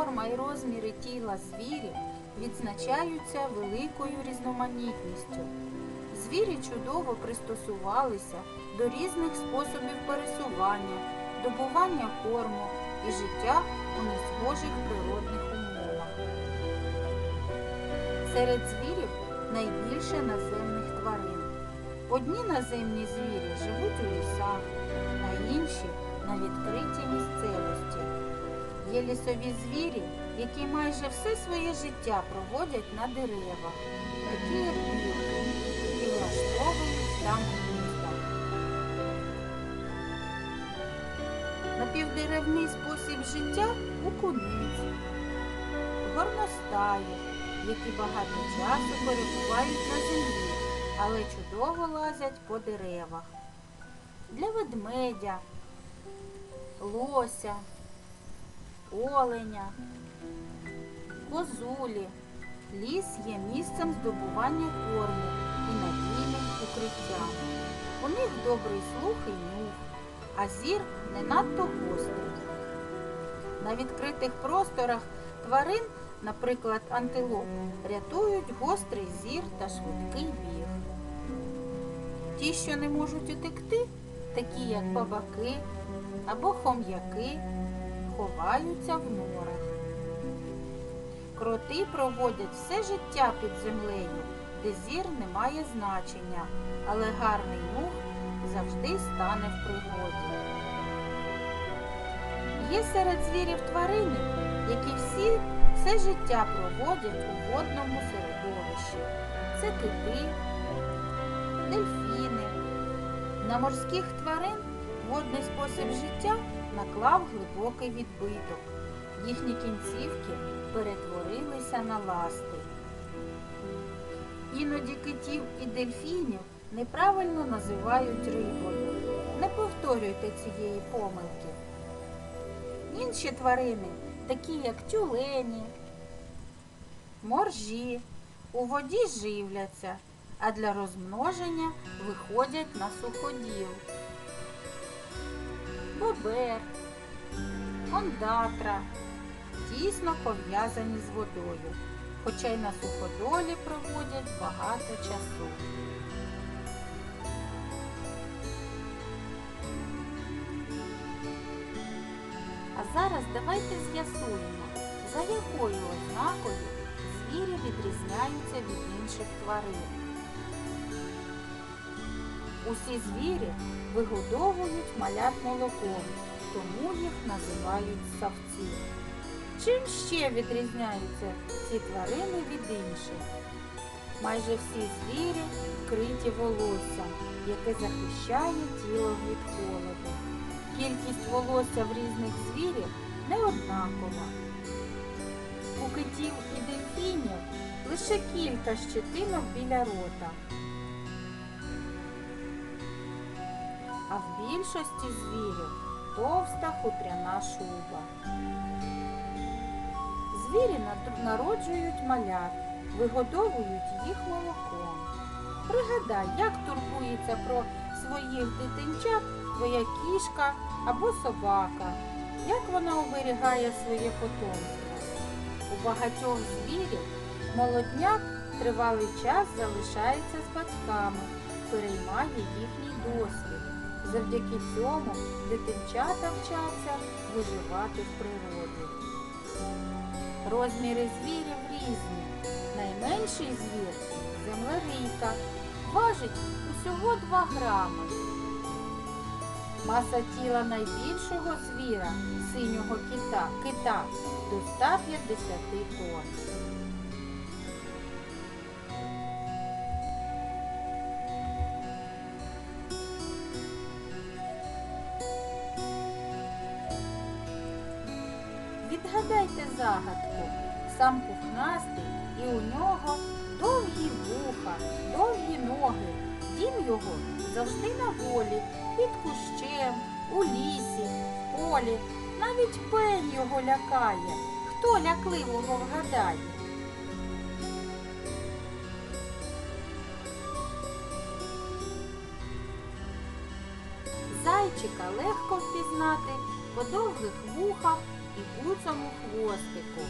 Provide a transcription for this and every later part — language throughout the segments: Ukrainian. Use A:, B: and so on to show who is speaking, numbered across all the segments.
A: форма і розміри тіла звірів відзначаються великою різноманітністю. Звірі чудово пристосувалися до різних способів пересування, добування корму і життя у несхожих природних умовах. Серед звірів найбільше наземних тварин. Одні наземні звірі живуть у лісах, а інші на відкритій. Є лісові звірі, які майже все своє життя проводять на деревах, такі як білки, і влаштовують там гнізда. Напівдеревний спосіб життя у куниць, горностаї, які багато часу перебувають на землі, але чудово лазять по деревах. Для ведмедя, лося, оленя, козулі. Ліс є місцем здобування корму і надійним укриттям. У них добрий слух і нюх, а зір не надто гострий. На відкритих просторах тварин, наприклад, антилоп, рятують гострий зір та швидкий біг. Ті, що не можуть утекти, такі як бабаки або хом'яки, ховаються в норах. Кроти проводять все життя під землею, де зір не має значення, але гарний нюх завжди стане в пригоді. Є серед звірів тварини, які всі все життя проводять у водному середовищі. Це кити, дельфіни. На морських тварин водний спосіб життя наклав глибокий відбиток. Їхні кінцівки перетворилися на ласти. Іноді китів і дельфінів неправильно називають рибою. Не повторюйте цієї помилки. Інші тварини, такі як тюлені, моржі, у воді живляться, а для розмноження виходять на суходіл. Бобер, ондатра тісно пов'язані з водою, хоча й на суходолі проводять багато часу. А зараз давайте з'ясуємо, за якою ознакою звірі відрізняються від інших тварин. Усі звірі вигодовують малят молоком, тому їх називають савці. Чим ще відрізняються ці тварини від інших? Майже всі звірі вкриті волоссям, яке захищає тіло від холоду. Кількість волосся в різних звірів не однакова. У китів і дельфінів лише кілька щетинок біля рота. А в більшості звірів товста хутряна шуба. Звірі народжують малят, вигодовують їх молоком. Пригадай, як турбується про своїх дитинчат твоя кішка або собака, як вона оберігає своє потомство. У багатьох звірів молодняк тривалий час залишається з батьками, переймає їхній досвід. Завдяки цьому дитинчата вчаться виживати в природі. Розміри звірів різні. Найменший звір землерийка, важить усього 2 грами. Маса тіла найбільшого звіра, синього кита, кита до 150 тонн. Загадку. Сам пухнастий і у нього довгі вуха, довгі ноги. Дім його завжди на волі, під кущем, у лісі, в полі. Навіть пень його лякає. Хто лякливого вгадає? Зайчика легко впізнати по довгих вухах і куцому хвостику.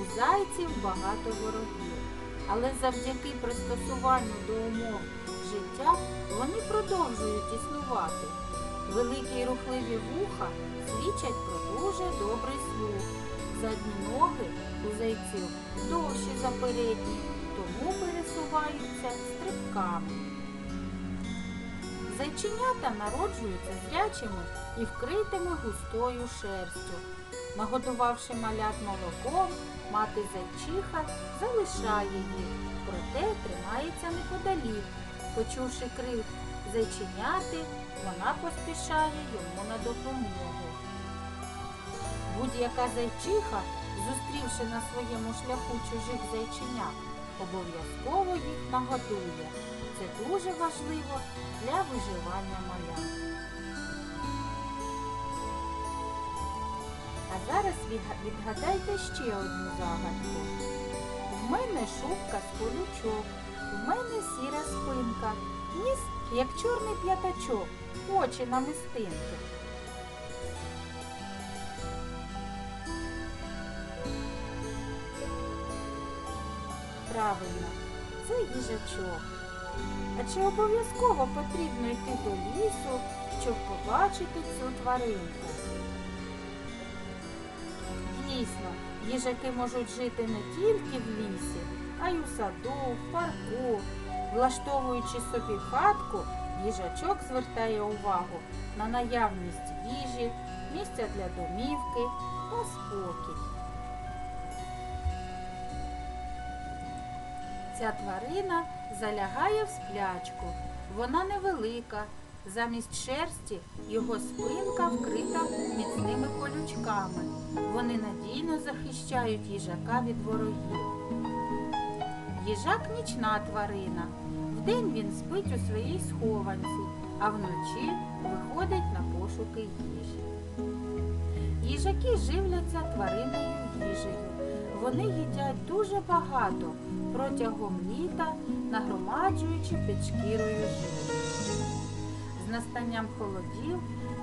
A: У зайців багато ворогів, але завдяки пристосуванню до умов життя вони продовжують існувати. Великі й рухливі вуха свідчать про дуже добрий слух. Задні ноги у зайців довші за передні, тому пересуваються стрибками. Зайченята народжуються зрячими і вкритими густою шерстю. Нагодувавши малят молоком, мати зайчиха залишає їх, проте тримається неподалік. Почувши крик зайченяти, вона поспішає йому на допомогу. Будь-яка зайчиха, зустрівши на своєму шляху чужих зайченят, обов'язково їх нагодує. Це дуже важливо для виживання малят. А зараз відгадайте ще одну загадку. В мене шубка з колючок, в мене сіра спинка, ніс, як чорний п'ятачок, очі на мистинки. Правильно, це їжачок. А чи обов'язково потрібно йти до лісу, щоб побачити цю тваринку? Дійсно, їжаки можуть жити не тільки в лісі, а й у саду, в парку. Влаштовуючи собі хатку, їжачок звертає увагу на наявність їжі, місця для домівки та спокій. Ця тварина залягає в сплячку. Вона невелика. Замість шерсті його спинка вкрита міцними колючками. Вони надійно захищають їжака від ворогів. Їжак нічна тварина. Вдень він спить у своїй схованці, а вночі виходить на пошуки їжі. Їжаки живляться тваринною їжею. Вони їдять дуже багато протягом літа, нагромаджуючи під шкірою жир. З настанням холодів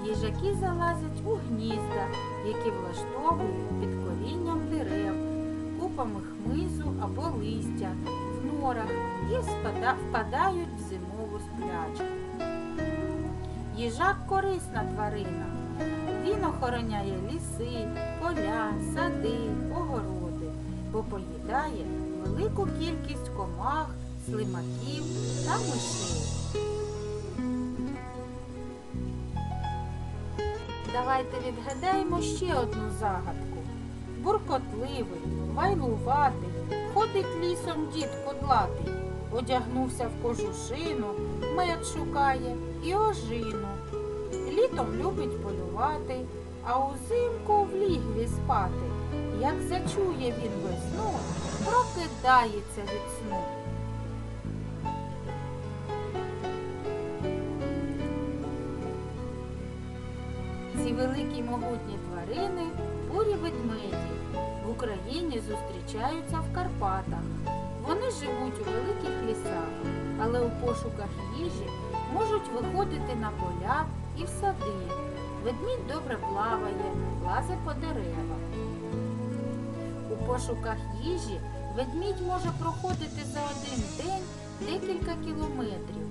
A: їжаки залазять у гнізда, які влаштовують під корінням дерев, купами хмизу або листя, в норах і впадають в зимову сплячку. Їжак корисна тварина. Він охороняє ліси, поля, сади, огороди, бо поїдає велику кількість комах, слимаків та мишей. Давайте відгадаємо ще одну загадку. Буркотливий, вайлуватий, ходить лісом дід кудлатий, одягнувся в кожушину, мед шукає і ожину. Літом любить полювати, а узимку в лігві спати. Як зачує він весну, прокидається від сну. Ці великі могутні тварини бурі ведмеді. В Україні зустрічаються в Карпатах. Вони живуть у великих лісах, але у пошуках їжі можуть виходити на поля і в сади. Ведмідь добре плаває, лазить по деревах. Пошуках їжі ведмідь може проходити за один день декілька кілометрів.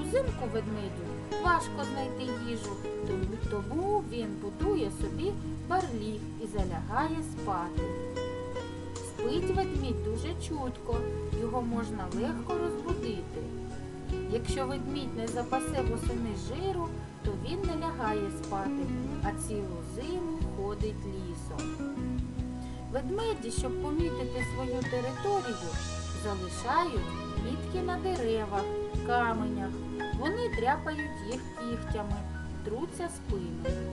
A: Узимку ведмедю важко знайти їжу, тому- тому він будує собі барліг і залягає спати. Спить ведмідь дуже чутко, його можна легко розбудити. Якщо ведмідь не запасе восени жиру, то він не лягає спати, а цілу зиму ходить лісом. Ведмеді, щоб помітити свою територію, залишають мітки на деревах, каменях. Вони дряпають їх кігтями, труться спиною.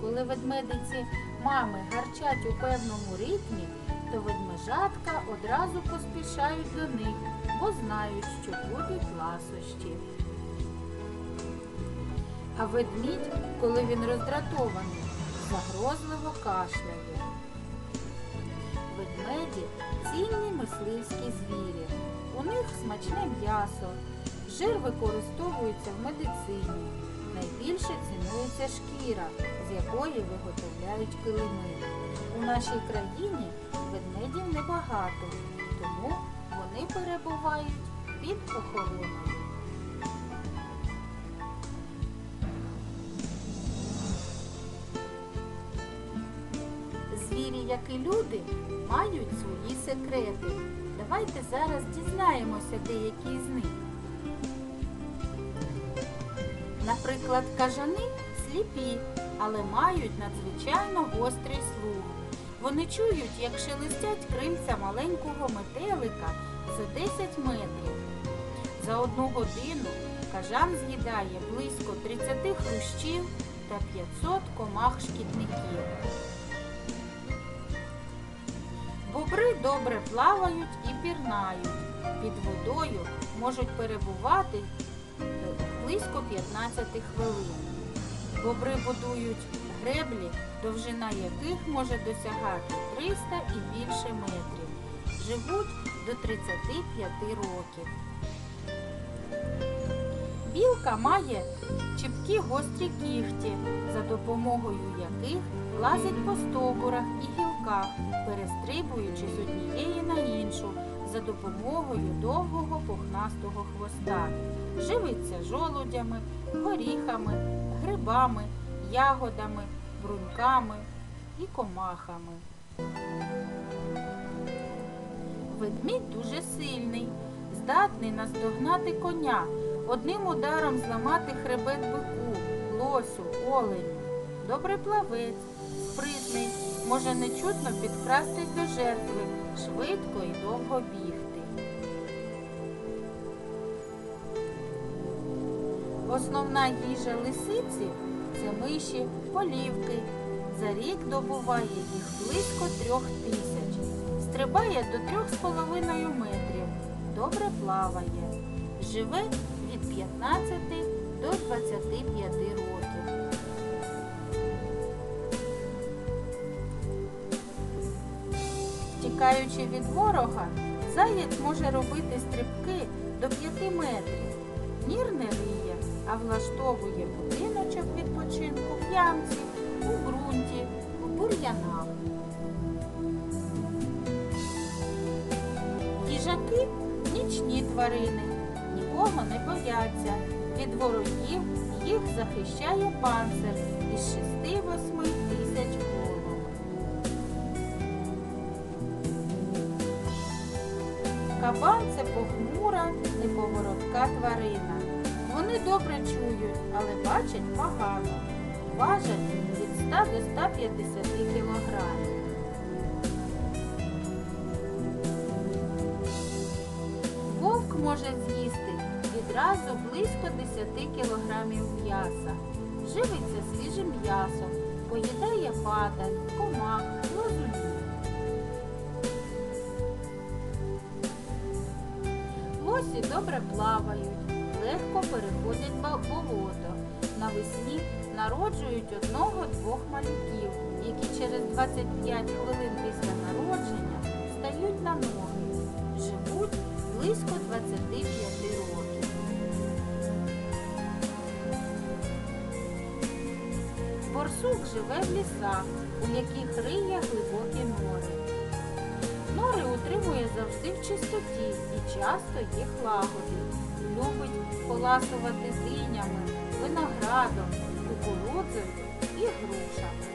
A: Коли ведмедиці мами гарчать у певному ритмі, то ведмежатка одразу поспішають до них, бо знають, що будуть ласощі. А ведмідь, коли він роздратований, загрозливо кашляє. Ведмеді цінні мисливські звірі. У них смачне м'ясо, жир використовується в медицині. найбільше цінується шкіра, з якої виготовляють килими. У нашій країні ведмедів небагато, тому вони перебувають під охороною. Звірі, як і люди, мають свої секрети. Давайте зараз дізнаємося деякі з них. Наприклад, кажани сліпі, але мають надзвичайно гострий слух. Вони чують, як шелестять крильця маленького метелика за 10 метрів. За одну годину кажан з'їдає близько 30 хрущів та 500 комах шкідників. Бобри добре плавають і пірнають. Під водою можуть перебувати близько 15 хвилин. Бобри будують греблі, довжина яких може досягати 300 і більше метрів. Живуть до 35 років. Білка має чіпкі гострі кігті, за допомогою яких лазить по стовбурах і гілках, перестрибуючи з однієї на іншу за допомогою довгого пухнастого хвоста. Живиться жолудями, горіхами, грибами, ягодами, бруньками і комахами. Ведмідь дуже сильний, здатний наздогнати коня, одним ударом зламати хребет бику, лосю, оленю. Добрий плавець, спритний, може нечутно підкрастись до жертви, швидко і довго бігти. Основна їжа лисиці це миші, полівки. За рік добуває їх близько трьох тисяч. Стрибає до трьох з половиною метрів. Добре плаває. Живе від 15 до 25 років. Тікаючи від ворога, заєць може робити стрибки до 5 метрів. Нір не риє, а влаштовує будиночок відпочинку в ямці, у ґрунті, у бур'янах. Їжаки нічні тварини, нікого не бояться. Від ворогів їх захищає панцир із 6-8 тисяч Кабан це похмура, неповоротка тварина. Вони добре чують, але бачать погано. Важать від 100 до 150 кілограмів. Вовк може з'їсти відразу близько 10 кілограмів м'яса. Живиться свіжим м'ясом, поїдає падаль, комах, лозунів. Лосі добре плавають, легко переходять болото. Навесні народжують одного-двох малюків, які через 25 хвилин після народження стають на ноги. Живуть близько 25 років. Борсук живе в лісах, у яких риє глибокі нори. Нори утримує завжди в чистоті і часто їх лагодить. Любить поласувати динями, виноградом, кукурудзою і грушами.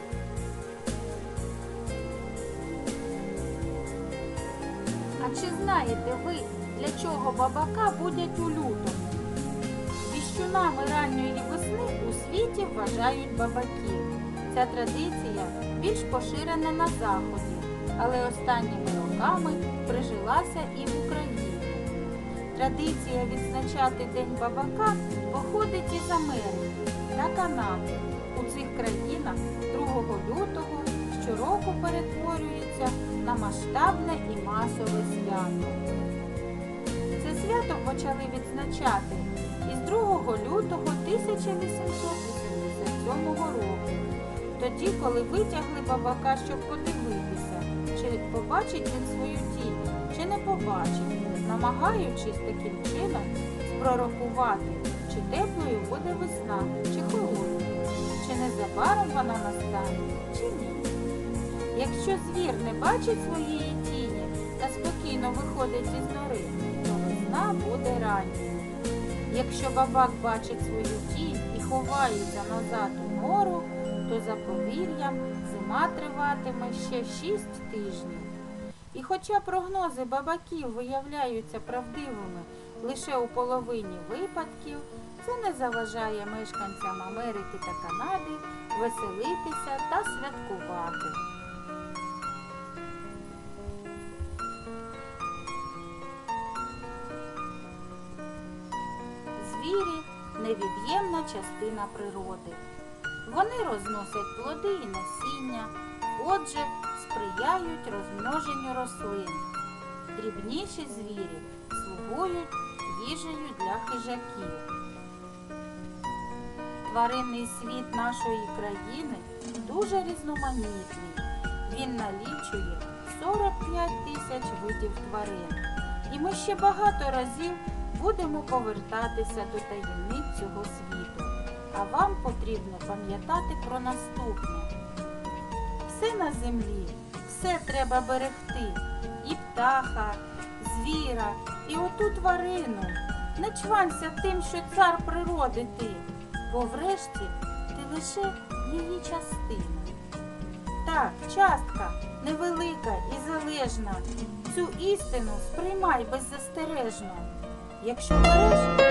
A: А чи знаєте ви, для чого бабака будять у лютому? Віщунами ранньої весни у світі вважають бабаків. Ця традиція більш поширена на заході, але останніми роками прижилася і в Україні. Традиція відзначати День бабака походить із Америки та Канади. У цих країнах 2 лютого щороку перетворюється на масштабне і масове свято. Це свято почали відзначати із 2 лютого 1887 року. Тоді, коли витягли бабака, щоб подивитися, побачить він свою тінь, чи не побачить, намагаючись таким чином пророкувати, чи теплою буде весна чи холодна, чи незабаром вона настане, чи ні. Якщо звір не бачить своєї тіні та спокійно виходить із нори, то весна буде ранньою. Якщо бабак бачить свою тінь і ховається назад у нору, то за повір'ям зима триватиме ще шість тижнів. Хоча прогнози бабаків виявляються правдивими лише у половині випадків, це не заважає мешканцям Америки та Канади веселитися та святкувати. Звірі невід'ємна частина природи. Вони розносять плоди і насіння, отже, сприяють розмноженню рослин. Дрібніші звірі слугують їжею для хижаків. Тваринний світ нашої країни дуже різноманітний. Він налічує 45 тисяч видів тварин. І ми ще багато разів будемо повертатися до таємниць цього світу. А вам потрібно пам'ятати про наступне. Все на землі, все треба берегти. І птаха, звіра, і оту тварину. Не чванься тим, що цар природи ти, бо врешті ти лише її частина. Так, частка невелика і залежна. Цю істину сприймай беззастережно. Якщо береш,